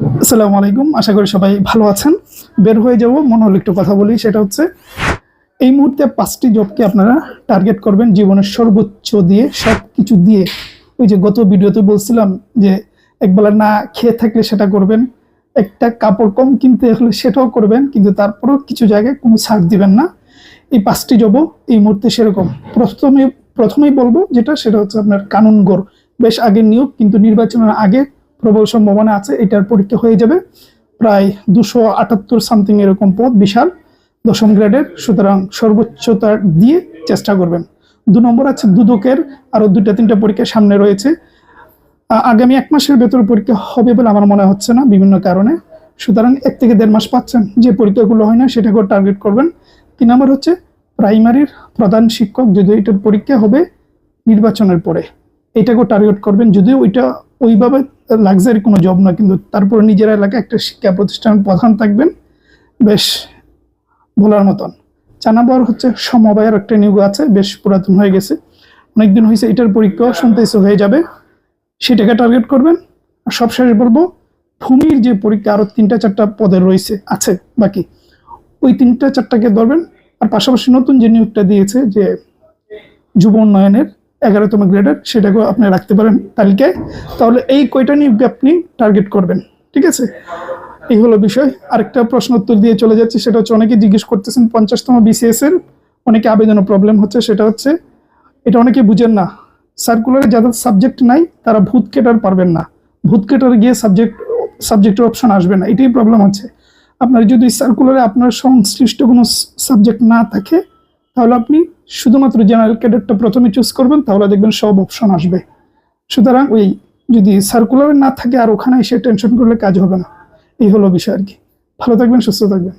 আসসালামু আলাইকুম। আশা করি সবাই ভালো আছেন। বের হয়ে যাব, মনে হলো একটু কথা বলি, সেটা হচ্ছে এই মুহূর্তে পাঁচটি জবকে আপনারা টার্গেট করবেন জীবনের সর্বোচ্চ দিয়ে সব কিছু দিয়ে। ওই যে গত ভিডিওতে বলছিলাম যে একবেলা না খেয়ে থাকলে সেটা করবেন, একটা কাপড় কম কিনতে হলে সেটাও করবেন, কিন্তু তারপরেও কিছু জায়গায় কোনো ছাড় দিবেন না। এই পাঁচটি জবও এই মুহূর্তে সেরকম। প্রথমে, প্রথমেই বলব যেটা, সেটা হচ্ছে আপনার কানুনগর বেশ আগে নিয়োগ, কিন্তু নির্বাচনের আগে প্রবল সম্ভাবনা আছে, এটার পরীক্ষা হয়ে যাবে প্রায় দুশো আটাত্তর সামথিং এরকম পদ, বিশাল দশম গ্রেডের। সুতরাং সর্বোচ্চতা দিয়ে চেষ্টা করবেন। দু নম্বর আছে দুদকের, আরও দুটা তিনটা পরীক্ষা সামনে রয়েছে। আগামী এক মাসের ভেতর পরীক্ষা হবে বলে আমার মনে হচ্ছে না, বিভিন্ন কারণে। সুতরাং এক থেকে দেড় মাস পাচ্ছেন, যে পরীক্ষাগুলো হয় না, সেটাকেও টার্গেট করবেন। তিন নম্বর হচ্ছে প্রাইমারির প্রধান শিক্ষক যদি এটার পরীক্ষা হবে নির্বাচনের পরে, এটাকেও টার্গেট করবেন, যদিও ওইটা ওইভাবে লাক্সারি কোনো জব না, কিন্তু তারপরে নিজের এলাকায় একটা শিক্ষা প্রতিষ্ঠানের প্রধান থাকবেন, বেশ বলার মতন। চার নম্বর হচ্ছে সমবায়ের একটা নিয়োগ আছে, বেশ পুরাতন হয়ে গেছে। অনেকদিন হয়েছে এটার পরীক্ষাও শুনতেছে হয়ে যাবে। সেটাকে টার্গেট করবেন। আর সবশেষ বলব, ভূমির যে পরীক্ষা আরও তিনটা চারটা পদে রয়েছে, আছে বাকি। ওই তিনটা চারটাকে ধরবেন। আর পাশাপাশি নতুন যে নিয়োগটা দিয়েছে যে যুব উন্নয়নের এগারোতম গ্রেডের সেটাকেও আপনি রাখতে পারেন তালিকায়। তাহলে এই কয়টা নিয়োগকে আপনি টার্গেট করবেন, ঠিক আছে? এই হলো বিষয়। আরেকটা প্রশ্ন উত্তর দিয়ে চলে যাচ্ছি, সেটা হচ্ছে অনেকে জিজ্ঞেস করতেছেন পঞ্চাশতম বিসিএস এর, অনেকে আবেদনের প্রবলেম হচ্ছে, সেটা হচ্ছে, এটা অনেকে বুঝেন না। সার্কুলারে যাদের সাবজেক্ট নাই, তারা ভূত কেটার পারবেন না। ভূত কেটার গিয়ে সাবজেক্ট সাবজেক্টের অপশন আসবে না, এটাই প্রবলেম হচ্ছে। আপনার যদি সার্কুলারে আপনার সংশ্লিষ্ট কোনো সাবজেক্ট না থাকে তাহলে আপনি শুধুমাত্র জেনারেল ক্যাডেটটা প্রথমে চুজ করবেন, তাহলে দেখবেন সব অপশন আসবে। সুতরাং ওই যদি সার্কুলার না থাকে আর ওখানে এসে টেনশন করলে কাজ হবে না। এই হলো বিষয় আর কি। ভালো থাকবেন, সুস্থ থাকবেন।